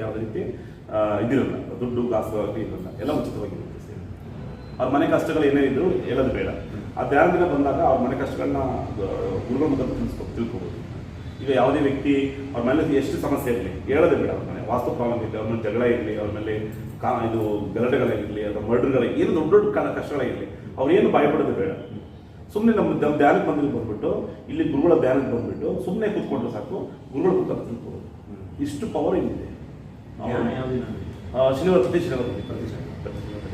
ಯಾವುದೇ ರೀತಿ ಇದಿರಲ್ಲ, ದುಡ್ಡು, ಕಾಸು ಇರಲ್ಲ ಎಲ್ಲ ಉಚಿತವಾಗಿರುತ್ತೆ ಅವ್ರ ಮನೆ ಕಷ್ಟಗಳು ಏನೇ ಇದ್ರು ಹೇಳೋದು ಬೇಡ. ಆ ಧ್ಯಾನದಿಂದ ಬಂದಾಗ ಅವ್ರ ಮನೆ ಕಷ್ಟಗಳನ್ನ ಗುರುಗಳ ಮುಖ ತಿಳಿಸ್ಕೊ, ತಿಳ್ಕೊಬೋದು. ಈಗ ಯಾವುದೇ ವ್ಯಕ್ತಿ ಅವ್ರ ಮೇಲೆ ಎಷ್ಟು ಸಮಸ್ಯೆ ಇರಲಿ, ಹೇಳೋದೇ ಬೇಡ ಅವ್ರ ಮನೆ. ವಾಸ್ತು ಪ್ರಾಬ್ಲಮ್ ಇರಲಿ, ಅವ್ರ ಮೇಲೆ ಜಗಳ ಇರಲಿ, ಅವ್ರ ಮೇಲೆ ಕಾ, ಇದು ಗಲಾಟೆಗಳಾಗಿರಲಿ ಅಥವಾ ಮರ್ಡರ್ಗಳ, ಏನು ದೊಡ್ಡ ದೊಡ್ಡ ಕಾಲ ಕಷ್ಟಗಳಾಗಿರಲಿ ಅವ್ರೇನು ಭಯಪಡೋದು ಬೇಡ. ಸುಮ್ಮನೆ ನಮ್ಮ ಧ್ಯಾನ- ಧ್ಯಾನಕ್ಕೆ ಬಂದಿದ್ದು ಬಂದ್ಬಿಟ್ಟು, ಇಲ್ಲಿ ಗುರುಗಳ ಧ್ಯಾನಕ್ಕೆ ಬಂದ್ಬಿಟ್ಟು ಸುಮ್ಮನೆ ಕೂತ್ಕೊಂಡ್ರೆ ಸಾಕು, ಗುರುಗಳ ಮುಖಾಂತರ ತಿಳ್ಕೊಬೋದು. ಇಷ್ಟು ಪವರ್ ಇಲ್ಲಿದೆ. ಶನಿವಾರ ಪ್ರತಿ ಶನಿವಾರ ಪ್ರತಿ ಶನಿವಾರ.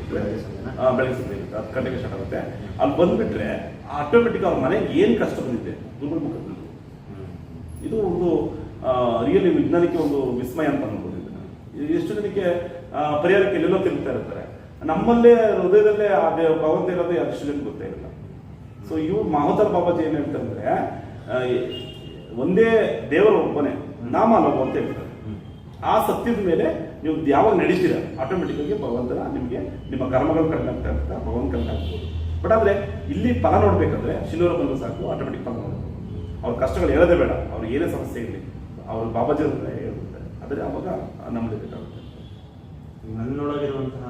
ಬೆಳಗ್ಗೆ ಸಂಜೆ ಇರುತ್ತೆ ಹತ್ತು ಗಂಟೆಗೆ ಸ್ಟಾರ್ಟ್ ಆಗುತ್ತೆ. ಅಲ್ಲಿ ಬಂದ್ಬಿಟ್ರೆ ಆಟೋಮೆಟಿಕ್ ಅವ್ರ ಮನೆಗೆ ಏನು ಕಷ್ಟ ಬಂದಿದೆ? ದುರ್ಬಲ ಇದು ಒಂದು ರಿಯಲಿ ವಿಜ್ಞಾನಕ್ಕೆ ಒಂದು ವಿಸ್ಮಯ ಅಂತ ಅನ್ಬೋದು ಇದು ಎಷ್ಟು ಜನಕ್ಕೆ ಆ, ಪರಿಹಾರಕ್ಕೆ ಎಲ್ಲೆಲ್ಲೋ ತಿರುಗ್ತಾ ಇರ್ತಾರೆ. ನಮ್ಮಲ್ಲೇ ಹೃದಯದಲ್ಲೇ ಆ ದೇವ ಭಗವಂತ ಇರೋದು ಎಷ್ಟು ಜನಕ್ಕೆ ಗೊತ್ತೇ ಇರಲ್ಲ ಸೊ ಇವ್ರು ಮಹೋದರ್ ಬಾಬಾಜಿ ಏನು ಹೇಳ್ತಾರೆ ಅಂದ್ರೆ ಒಂದೇ ದೇವರು ಒಬ್ಬನೇ ನಾಮ ಅಲ್ಲ ಅಂತ ಹೇಳ್ತಾರೆ. ಆ ಸತ್ಯದ ಮೇಲೆ ನೀವು ಯಾವಾಗ ನಡೀತೀರ ಆಟೋಮೆಟಿಕ್ ಆಗಿ ಭಗವಂತನ ನಿಮಗೆ ನಿಮ್ಮ ಕರ್ಮಗಳು ಕಡಿಮೆ ಆಗ್ತಾ ಇರ್ತಾ ಭಗವಂತ ಕಡಿಮೆ ಆಗ್ಬೋದು. ಬಟ್ ಆದ್ರೆ ಇಲ್ಲಿ ಫಲ ನೋಡ್ಬೇಕಂದ್ರೆ ಶಿಲೋರ ಬಂದು ಸಾಕು ಆಟೋಮೆಟಿಕ್ ಫಲ ನೋಡ್ಬೋದು ಅವ್ರ ಕಷ್ಟಗಳು ಹೇಳೋದೇ ಬೇಡ ಅವ್ರಿಗೆ ಏನೇ ಸಮಸ್ಯೆ ಇರಲಿ ಅವ್ರ ಬಾಬಾಜಿ ಹೇಳ್ತಾರೆ ಆದರೆ ಅವಾಗ ನಮ್ಮಲ್ಲಿ ಬೇಕಾಗುತ್ತೆ. ನನ್ನೊಳಗಿರುವಂತಹ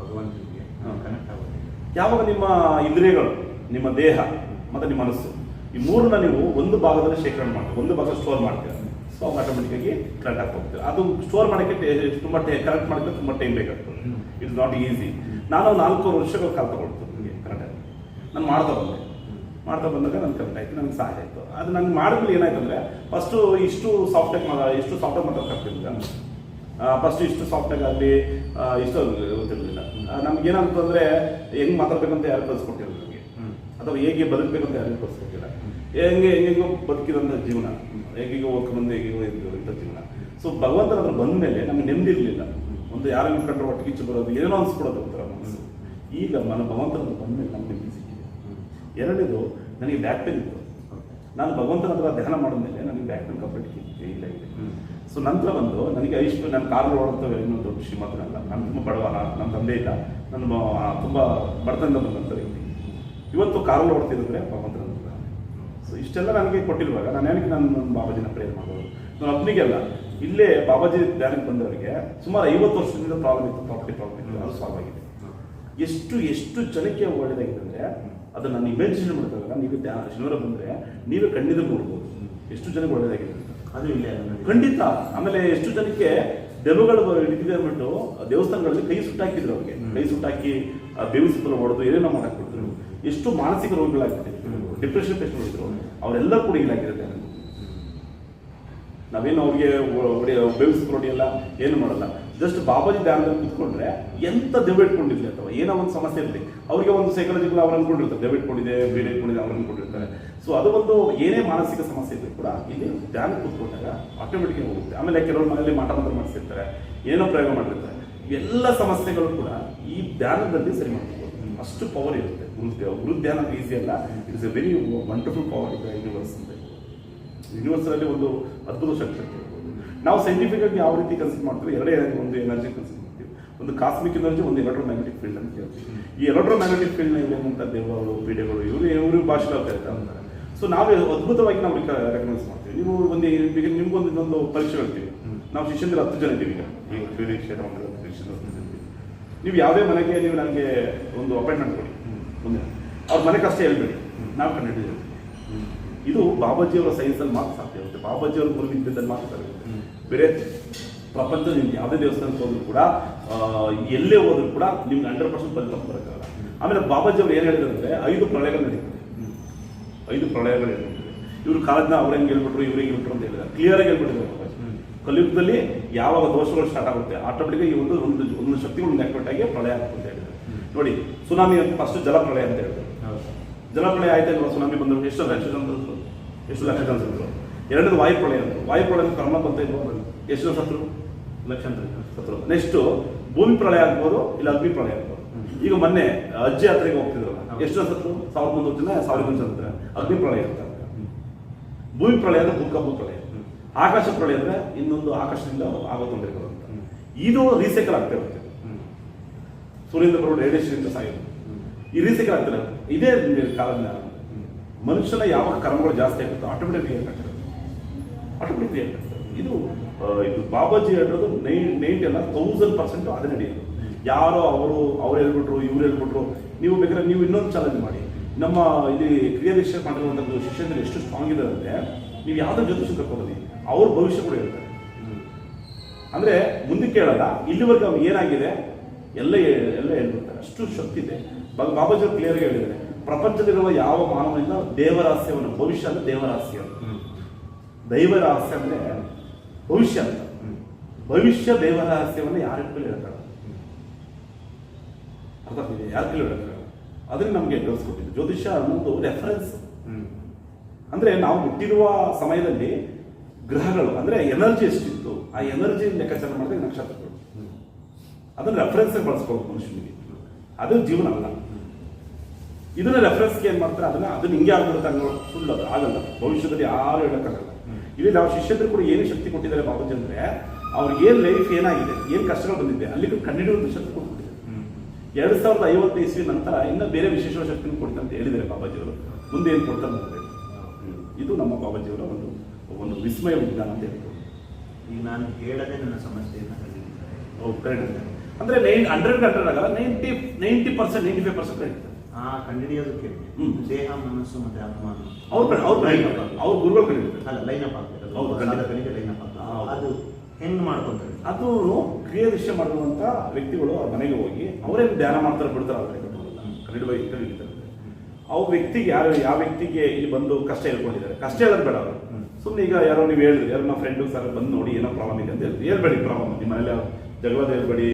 ಭಗವಂತನಿಗೆ. ಕನೆಕ್ಟ್ ಆಗುತ್ತೆ ಯಾವಾಗ ನಿಮ್ಮ ಇಂದ್ರಿಯಗಳು ನಿಮ್ಮ ದೇಹ ಮತ್ತೆ ನಿಮ್ಮ ಮನಸ್ಸು ಈ ಮೂರನ್ನ ನೀವು ಒಂದು ಭಾಗದಲ್ಲಿ ಶೇಖರಣೆ ಮಾಡ್ತೀವಿ ಒಂದು ಭಾಗ ಸ್ಟೋರ್ ಮಾಡ್ತೀರ. ಸೊ ಆಟೋಮೆಟಿಕ್ ಆಗಿ ಕರೆಕ್ಟ್ ಆಗಿ ಹೋಗ್ತೀವಿ. ಅದು ಸ್ಟೋರ್ ಮಾಡೋಕ್ಕೆ ತುಂಬ ಕರೆಕ್ಟ್ ಮಾಡೋಕ್ಕೆ ತುಂಬ ಟೈಮ್ ಬೇಕಾಗ್ತದೆ. ಇಟ್ಸ್ ನಾಟ್ ಈಸಿ ನಾನು ನಾಲ್ಕು ವರ್ಷಗಳ ಕಾಲ ತಗೊಳ್ತು ನನಗೆ ಕರೆಕ್ಟಾಗಿ ನಾನು ಮಾಡ್ತಾ ಬಂದೆ. ಮಾಡ್ತಾ ಬಂದಾಗ ನನ್ನ ಕರೆಕ್ಟ್ ಆಯ್ತು. ನನಗೆ ಸಹಾಯ ಆಯಿತು. ಅದು ನನಗೆ ಮಾಡಿದ್ಮೇಲೆ ಏನಾಯ್ತು ಅಂದರೆ ಫಸ್ಟು ಇಷ್ಟು ಸಾಫ್ಟಾಗಿ ಮಾ ಇಷ್ಟು ಸಾಫ್ಟಾಗಿ ಮಾತಾಡ್ತಿರ್ಲಿಲ್ಲ ಫಸ್ಟ್ ಇಷ್ಟು ಸಾಫ್ಟಾಗಿ ಆಗಲಿ ಇಷ್ಟು ಗೊತ್ತಿರಲಿಲ್ಲ. ನಮ್ಗೆ ಏನಂತಂದ್ರೆ ಹೆಂಗೆ ಮಾತಾಡ್ಬೇಕಂತ ಯಾರು ಕಲಿಸ್ಕೊಟ್ಟಿಲ್ಲ ನನಗೆ. ಅಥವಾ ಹೇಗೆ ಬದುಕಬೇಕಂತ ಯಾರಿಗೂ ಕಲಿಸ್ಕೊಟ್ಟಿಲ್ಲ ಹೆಂಗೆ ಹೆಂಗೆಂಗೋ ಬದುಕಿದಂಥ ಜೀವನ. ಹೇಗೆಗೋ ಓದ್ಕೊಂಡು ಹೇಗೆಗೋ ಇದ್ದು ಇಂಥ ಜೀವನ. ಸೊ ಭಗವಂತನ ಹತ್ರ ಬಂದ ಮೇಲೆ ನಮ್ಗೆ ನೆಮ್ಮದಿ ಇರಲಿಲ್ಲ. ಒಂದು ಯಾರನ್ನು ಕಂಡ್ರೆ ಒಟ್ಟಿಗೆ ಕಿಚ್ಚು ಬರೋದು, ಏನೋ ಅನ್ಸ್ಕೊಡೋದು ಒಂಥರ ಮನಸ್ಸು. ಈಗ ಮನ ಭಗವಂತನ ಹತ್ರ ಬಂದ ಮೇಲೆ ನಮ್ಗೆ ನೆಮ್ಮದಿ ಸಿಕ್ಕಿದೆ. ಎರಡನೇದು, ನನಗೆ ಬ್ಯಾಕ್ ಪೇನ್ ಇತ್ತು. ನಾನು ಭಗವಂತನ ಹತ್ರ ಧ್ಯಾನ ಮಾಡಿದ್ಮೇಲೆ ನನಗೆ ಬ್ಯಾಕ್ ಪೇನ್ ಕಂಪ್ಲೀಟ್ ಇಲ್ಲ ಇದೆ. ಸೊ ನಂತರ ಬಂದು ನನಗೆ ಐಶ್ವರ್ಯ, ನನ್ನ ಕಾರ್ ಓಡುತ್ತವೆ ಇನ್ನೊಂದು ದೊಡ್ಡ ಶ್ರೀಮಂತನಲ್ಲ ನಾನು ತುಂಬ ಬಡವ, ನನ್ನ ತಂದೆ ಇಲ್ಲ. ನನ್ನ ತುಂಬ ಬಡತನದ ಬಂದಂಥ ವ್ಯಕ್ತಿ ಇವತ್ತು ಕಾರ್ ಓಡ್ತಿದ್ರೆ ಭಗವಂತನ ಸೊ ಇಷ್ಟೆಲ್ಲ ನನಗೆ ಕೊಟ್ಟಿರುವಾಗ ನಾನು ಏನಕ್ಕೆ ನಾನು ನನ್ನ ಬಾಬಾಜಿನ ಪ್ರೇರ್ ಮಾಡೋದು ನಾನು ಒಬ್ಬನಿಗೆಲ್ಲ ಇಲ್ಲೇ ಬಾಬಾಜಿ ಧ್ಯಾನಕ್ಕೆ ಬಂದವರಿಗೆ ಸುಮಾರು ಐವತ್ತು ವರ್ಷದಿಂದ ಪ್ರಾಬ್ಲಮ್ ಇತ್ತು ಪ್ರಾಪರ್ಟಿ ಪ್ರಾಬ್ಲಮ್ ಇತ್ತು ಅದು ಸಾಲ್ವ್ ಆಗಿದೆ. ಎಷ್ಟು ಎಷ್ಟು ಜನಕ್ಕೆ ಒಳ್ಳೆಯದಾಗಿದೆ ಅಂದರೆ ಅದು ನಾನು ಇಮ್ಯಾಜಿನೇಷನ್ ಮಾಡಿದಾಗ ನೀವು ಧ್ಯಾನ ಶನಿವಾರ ಬಂದರೆ ನೀವೇ ಖಂಡಿತ ನೋಡ್ಬೋದು. ಎಷ್ಟು ಜನಕ್ಕೆ ಒಳ್ಳೆಯದಾಗಿದೆ ಅಂತ ಅದು ಇಲ್ಲೇ ಖಂಡಿತ. ಆಮೇಲೆ ಎಷ್ಟು ಜನಕ್ಕೆ ದೆವ್ವಗಳು ಹಿಡಿದಿದೆ ಅಂದ್ಬಿಟ್ಟು ದೇವಸ್ಥಾನಗಳಲ್ಲಿ ಕೈ ಸುಟ್ಟಾಕಿದ್ರು ಅವ್ರಿಗೆ. ಕೈ ಸುಟ್ಟಾಕಿ ಬೇವಿಸಿದ್ರು ಬೇವು ಹೊಡೆದು ಏನೇನೋ ಮಾಡಾಕ್ಬಿಟ್ರು ಎಷ್ಟು ಮಾನಸಿಕ ರೋಗಗಳಾಗ್ತಿದೆ. ಡಿಪ್ರೆಷನ್ ಪೇಷಂಟ್ ಇದ್ರು, ಅವರೆಲ್ಲ ಕೂಡ ಇಲ್ಲಾಗಿರುತ್ತೆ ನಾವೇನು ಅವ್ರಿಗೆ ಬೇವು ಎಲ್ಲ ಏನು ಮಾಡಲ್ಲ. ಜಸ್ಟ್ ಬಾಬಾಜಿ ಧ್ಯಾನದಲ್ಲಿ ಕೂತ್ಕೊಂಡ್ರೆ ಎಂತ ದೆವ್ವ ಅಥವಾ ಏನೋ ಒಂದು ಸಮಸ್ಯೆ ಇರಲಿ, ಅವ್ರಿಗೆ ಒಂದು ಸೈಕಾಲಜಿಕಲ್ ಅವ್ರು ಅನ್ಕೊಂಡಿರ್ತಾರೆ ದೆವ್ವ ಇಟ್ಕೊಂಡಿದೆ, ಬೇರೆ ಇಟ್ಕೊಂಡಿದೆ ಅವ್ರು ಅನ್ಕೊಂಡಿರ್ತಾರೆ ಸೊ ಅದು ಒಂದು ಏನೇ ಮಾನಸಿಕ ಸಮಸ್ಯೆ ಇದ್ರೂ ಕೂಡ ಇಲ್ಲಿ ಧ್ಯಾನ ಕುತ್ಕೊಂಡಾಗ ಆಟೋಮೆಟಿಕ್ ಹೋಗುತ್ತೆ. ಆಮೇಲೆ ಕೆಲವರು ಮನೆಯಲ್ಲಿ ಮಾಟ ಮಂತ್ರ ಮಾಡಿಸಿರ್ತಾರೆ ಏನೋ ಪ್ರಯೋಗ ಮಾಡಿರ್ತಾರೆ ಎಲ್ಲ ಸಮಸ್ಯೆಗಳು ಕೂಡ ಈ ಧ್ಯಾನದಲ್ಲಿ ಸರಿ ಮಾಡ್ಬೋದು ಅಷ್ಟು ಪವರ್ ಇರುತ್ತೆ ಗುರು ಗುರು ಅನ್ನೋದು ಈಸಿ ಅಲ್ಲ. It is a very wonderful power ಇದೆ ಯೂನಿವರ್ಸ್ ಅಂತ ಯೂನಿವರ್ಸ್ ಅಲ್ಲಿ ಒಂದು ಅದ್ಭುತ ಶಕ್ತಿ ನಾವು ಸೈಂಟಿಫಿಕ್ ಆಗಿ ಯಾವ ರೀತಿ ಕನ್ಸಿಡರ್ ಮಾಡ್ತೀವಿ ಎರಡೇ ಒಂದು ಎನರ್ಜಿ ಕನ್ಸಿಡರ್ ಮಾಡ್ತೀವಿ. ಒಂದು ಕಾಸ್ಮಿಕ್ ಎನರ್ಜಿ ಒಂದು ಎಲೆಕ್ಟ್ರೋ ಮ್ಯಾಗ್ನೆಟಿಕ್ ಫೀಲ್ಡ್ ಅಂತ ಹೇಳ್ತೀವಿ. ಈ ಎಲೆಕ್ಟ್ರೋಮ್ಯಾಗ್ನೆಟಿಕ್ ಫೀಲ್ಡ್ ಇರುವಂಥ ದೇವರು ಪೀಡೆಗಳು ಇವರು ಇವರು ಭಾಷೆ ಅಂತಾರೆ ಸೊ ನಾವು ಅದ್ಭುತವಾಗಿ ನಾವು ರೆಕಗ್ನೈಸ್ ಮಾಡ್ತೀವಿ. ನೀವು ಒಂದು ನಿಮ್ಗೊಂದು ಇನ್ನೊಂದು ಪರೀಕ್ಷೆ ಹೇಳ್ತೀವಿ. ನಾವು ಶಿಷ್ಯಂದ್ರೆ ಹತ್ತು ಜನ ಇದ್ದೀವಿ ಈಗ. ನೀವು ಯಾವುದೇ ಮನೆಗೆ ನೀವು ನನಗೆ ಒಂದು ಅಪಾಯಿಂಟ್ಮೆಂಟ್ ಕೊಡಿ. ಮುಂದೆ ಅವ್ರ ಮನೆ ಕಷ್ಟ ಹೇಳ್ಬೇಡಿ. ನಾವು ಕಂಡು ಹ್ಮ್. ಇದು ಬಾಬಾಜಿಯವರ ಸೈನ್ಸಲ್ಲಿ ಮಾತ್ರ ಸಾಧ್ಯ ಇರುತ್ತೆ. ಬಾಬಾಜಿಯವರ ಗುರುವಿದ್ಯದಲ್ಲಿ ಮಾತ್ರ ಸಾಧ್ಯ ಬೇರೆ ಪ್ರಪಂಚದ ಪ್ರಪಂಚದಲ್ಲಿ ಯಾವುದೇ ದೇವಸ್ಥಾನಕ್ಕೆ ಹೋದ್ರು ಕೂಡ ಎಲ್ಲೇ ಹೋದ್ರು ಕೂಡ ನಿಮ್ಗೆ ಹಂಡ್ರೆಡ್ ಪರ್ಸೆಂಟ್ ಫಲಿತಾಂಶ ಬರೋಕ್ಕಾಗಲ್ಲ. ಆಮೇಲೆ ಬಾಬಾಜಿ ಅವ್ರು ಏನು ಹೇಳಿದ್ರು ಅಂದರೆ ಐದು ಪ್ರಳಯಗಳು ನಡೀತದೆ. ಐದು ಪ್ರಳಯಗಳು ಇವರು ಕಾಲದ ಅವ್ರು ಹೆಂಗೆ ಹೇಳ್ಬಿಟ್ರು ಇವ್ರು ಹೆಂಗೆ ಹೇಳ್ಬಿಟ್ರು ಅಂತ ಹೇಳಿದ್ರೆ ಕ್ಲಿಯರ್ ಆಗಿ ಹೇಳ್ಬಿಟ್ಟಿದ್ದಾರೆ ಬಾಬಾಜಿ. ಕಲಿಯುಗದಲ್ಲಿ ಯಾವಾಗ ದೋಷಗಳು ಸ್ಟಾರ್ಟ್ ಆಗುತ್ತೆ ಆಟೋಮೆಟಿಕ್ ಈ ಒಂದು ಒಂದು ಒಂದು ಶಕ್ತಿಗಳು ಆಕ್ಟಿವೇಟ್ ಆಗಿ ಪ್ರಳಯ ಆಗುತ್ತೆ ಅಂತ ಹೇಳಿದ್ರು. ನೋಡಿ ಸುನಾಮಿ ಅಂತ ಫಸ್ಟ್ ಜಲ ಪ್ರಳಯ ಅಂತ ಹೇಳಿದ್ರು. ಜಲಪ್ರಳಯ ಆಯ್ತು ಸುನಾಮಿ ಬಂದರು? ಎಷ್ಟು ಲಕ್ಷ ಜನ ಎಷ್ಟು ಲಕ್ಷ ಜನ ಸತ್ರು ಎರಡನೇದು ವಾಯುಪ್ರಳಯ ಅಂತ. ವಾಯುಪ್ರಳಯ ಕರ್ಮ ಬಂತ ಎಷ್ಟು ಜನ ಸತ್ರು ಲಕ್ಷಾಂತರ. ಸತ್ರು ನೆಕ್ಸ್ಟ್ ಭೂಮಿ ಪ್ರಳಯ ಆಗ್ಬೋದು ಇಲ್ಲ ಅಗ್ನಿ ಪ್ರಳಯ ಆಗ್ಬೋದು. ಈಗ ಮೊನ್ನೆ ಅಜ್ಜಿ ಯಾತ್ರೆಗೆ ಹೋಗ್ತಿದ್ರಲ್ಲ ಹೌದು. ಎಷ್ಟು ಜನ ಸತ್ರು ಸಾವಿರದ ಒಂದು ಜನ ಸಾವಿರದ ಒಂದು ಜನ ಸತ್ರು ಅಗ್ನಿ ಪ್ರಳಯ ಅಂತ. ಭೂಮಿ ಪ್ರಳಯ ಅಂದ್ರೆ ಭೂಕಂಪ ಪ್ರಳಯ. ಆಕಾಶ ಪ್ರಳಯ ಅಂದ್ರೆ ಇನ್ನೊಂದು ಆಕಾಶದಿಂದ ಆಗೋ ತೊಂದರೆಗಳು ಅಂತ ಇದು ರೀಸೈಕಲ್ ಆಗ್ತಾ ಇರುತ್ತೆ. ಸೂರ್ಯನ ಬರೋ ರೇಡಿಯೇಷನ್ ಸಾಯೋದು ಈ ರೀಸೈಕಲ್ ಆಗ್ತಾರೆ ಇದೇ ಕಾಲದ. ಮನುಷ್ಯನ ಯಾವ ಕರ್ಮಗಳು ಜಾಸ್ತಿ ಆಗುತ್ತೆ ಆಟೋಮೆಟಿಕ್ ರಿಯಾಕ್ಟ್ ಆಗ್ತದೆ ಆಟೋಮೆಟಿಕ್ ರಿಯಾಕ್ಟ್ ಇದು ಇದು ಬಾಬಾಜಿ ಹೇಳಿರೋದು ನೈ ನೈಂಟಿ ಅಲ್ಲ ತೌಸಂಡ್ ಪರ್ಸೆಂಟ್ ಅದೇ ನಡೆಯೋದು ಯಾರೋ ಅವರು, ಅವ್ರು ಹೇಳ್ಬಿಟ್ರು, ಇವ್ರು ಹೇಳ್ಬಿಟ್ರು, ನೀವು ಬೇಕಾದ್ರೆ ನೀವು ಇನ್ನೊಂದು ಚಾಲೆಂಜ್ ಮಾಡಿ. ನಮ್ಮ ಇಲ್ಲಿ ಕ್ರಿಯಾದೀಕ್ಷೆ ಮಾಡಿರುವಂಥದ್ದು ಶಿಷ್ಯಂದ್ರೆ ಎಷ್ಟು ಸ್ಟ್ರಾಂಗ್ ಇದೆ ಅಂದ್ರೆ ನೀವು ಯಾವ್ದೋ ಜ್ಯೋತಿಷ ಕರ್ಕೊಂಡ್ಬನ್ನಿ ಅವ್ರ ಭವಿಷ್ಯ ಕೂಡ ಇರುತ್ತೆ. ಅಂದ್ರೆ ಮುಂದಕ್ಕೆ ಹೇಳಲ್ಲ ಇಲ್ಲಿವರೆಗೂ ಅವ್ರು ಏನಾಗಿದೆ, ಎಲ್ಲ ಎಲ್ಲ ಹೇಳ್ಬಿಡ್ತಾರೆ. ಅಷ್ಟು ಶಕ್ತಿ ಇದೆ. ಬಾಬಾಜಿ ಕ್ಲಿಯರ್ ಹೇಳಿದ್ದಾರೆ. ಪ್ರಪಂಚದಲ್ಲಿರುವ ಯಾವ ಮಾನವನಿಂದ ದೇವರಹಸ್ಯವನ್ನು, ಭವಿಷ್ಯ ಅಂದ್ರೆ ದೇವರಹಸ್ಯ. ದೈವರಹಸ್ಯ ದೈವ ರಹಸ್ಯ ಅಂದ್ರೆ ಭವಿಷ್ಯ ಅಂತ. ಭವಿಷ್ಯ ದೇವರಹಸ್ಯವನ್ನು ಯಾರ ಕೈಲಿ ಹೇಳ್ತಾರೆ? ಅರ್ಥ ಯಾರ ಕೈಲಿ ಹೇಳ್ತಾರೆ? ಅದನ್ನ ನಮಗೆ ಕಲಿಸ್ಕೊಟ್ಟಿದ್ದು ಜ್ಯೋತಿಷ್ಯ ಅನ್ನೋದು ರೆಫರೆನ್ಸ್ ಅಂದ್ರೆ ನಾವು ಹುಟ್ಟಿರುವ ಸಮಯದಲ್ಲಿ ಗ್ರಹಗಳು, ಅಂದ್ರೆ ಎನರ್ಜಿ ಎಷ್ಟಿತ್ತು, ಆ ಎನರ್ಜಿ ಲೆಕ್ಕಾಚಾರ ಮಾಡಿದ್ರೆ ನಕ್ಷತ್ರಗಳು. ಅದನ್ನ ರೆಫರೆನ್ಸ್ ಬಳಸ್ಕೊಳ್ಬೇಕು ಮನುಷ್ಯನಿಗೆ. ಅದು ಜೀವನ ಅಲ್ಲ. ಇದನ್ನ ರೆಫರೆನ್ಸ್ಗೆ ಏನ್ ಮಾಡ್ತಾರೆ? ಅದನ್ನ ಅದನ್ನ ಹಿಂಗೆ ಆಗ್ಬಿಡುತ್ತೆ ಅನ್ನೋ ಸುಳ್ಳು ಅದು. ಆಗಲ್ಲ. ಭವಿಷ್ಯದಲ್ಲಿ ಯಾರು ಹೇಳಕ್ಕಾಗಲ್ಲ. ಇಲ್ಲಿ ನಾವು ಶಿಷ್ಯರು ಕೂಡ ಏನು ಶಕ್ತಿ ಕೊಟ್ಟಿದ್ದಾರೆ ಬಾಬಾಜಿ ಅಂದ್ರೆ, ಅವ್ರಿಗೆ ಏನ್ ಲೈಫ್ ಏನಾಗಿದೆ, ಏನ್ ಕಷ್ಟಗಳು ಬಂದಿದೆ ಅಲ್ಲಿ ಕಂಡಿಡಿಯುವಂತ ಶಕ್ತಿ ಕೊಟ್ಟಿದ್ದಾರೆ ಎರಡ್ ಸಾವಿರದ ಐವತ್ತು ಇಸ್ವಿ ನಂತರ ಇನ್ನ ಬೇರೆ ವಿಶೇಷ ಶಕ್ತಿಯನ್ನು ಕೊಡ್ತಂತ ಹೇಳಿದ್ದಾರೆ ಬಾಬಾಜಿ ಅವರು ಮುಂದೆ ಏನ್ ಕೊಡ್ತಾರೆ. ಇದು ನಮ್ಮ ಬಾಬಾಜಿಯವರ ಒಂದು ಒಂದು ವಿಸ್ಮಯ ವಿಜ್ಞಾನ ಅಂತ ಹೇಳ್ಬೋದು. ಈಗ ನಾನು ಹೇಳದೆ ನನ್ನ ಸಮಸ್ಯೆಯನ್ನು ಕಲಿತಿದ್ದಾರೆ ಹೌದು ಕರೆಕ್ಟ್ ಅಂದ್ರೆ ನೈನ್ ಹಂಡ್ರೆಡ್ ಹಂಡ್ರೆಡ್ ಆಗಲ್ಲ ninety ninety percent ninety five percent correct ಆ ಕಂಡಿಡಿಯೋದಕ್ಕೆ. ದೇಹ ಮನಸ್ಸು ಮತ್ತೆ ಆತ್ಮ ಅವ್ರ ಕಡೆ ಅವ್ರ ಕಡೆ ಅವ್ರ ಗುರುಗಳು ಕಡೆ ಅಲ್ಲ ಲೈನ್ ಅಪ್ ಆಗ್ತದೆ. ಹೌದು. ಸಾಧಕನಿಗೆ ಲೈನ್ ಅಪ್. ಅದು ಹೆಂಗ್ ಮಾಡ್ಕೊಂತಾರೆ? ಅದು ಕ್ರಿಯೆ ದೃಶ್ಯ ಮಾಡುವಂತ ವ್ಯಕ್ತಿಗಳು ಅವ್ರ ಮನೆಗೆ ಹೋಗಿ ಅವರೇ ಧ್ಯಾನ ಮಾಡ್ತಾರೆ ಬಿಡ್ತಾರೆ ಅವ್ರ. ಕನ್ನಡ ಕಲಿತಾರೆ ಅವ್ರ ವ್ಯಕ್ತಿಗೆ ಯಾವ ಯಾವ ವ್ಯಕ್ತಿಗೆ ಇಲ್ಲಿ ಬಂದು ಕಷ್ಟ ಹೇಳ್ಕೊಂಡಿದ್ದಾರೆ? ಕಷ್ಟ ಹೇಳೋದು ಬೇಡ ಅವರು. ಸುಮ್ಮನೆ ಈಗ ಯಾರೋ ನೀವು ಹೇಳಿದ್ರಿ, ಯಾರು ನಮ್ಮ ಫ್ರೆಂಡು ಸರ್ ಬಂದು ನೋಡಿ ಏನೋ ಪ್ರಾಬ್ಲಮ್ ಇದೆ ಅಂತ ಹೇಳಿದ್ರಿ. ಹೇಳ್ಬೇಡಿ ಪ್ರಾಬ್ಲಮ್ ನಿಮ್ಮ ಮನೇಲಿ ಜಗಳದ ಹೇಳ್ಬೇಡಿ.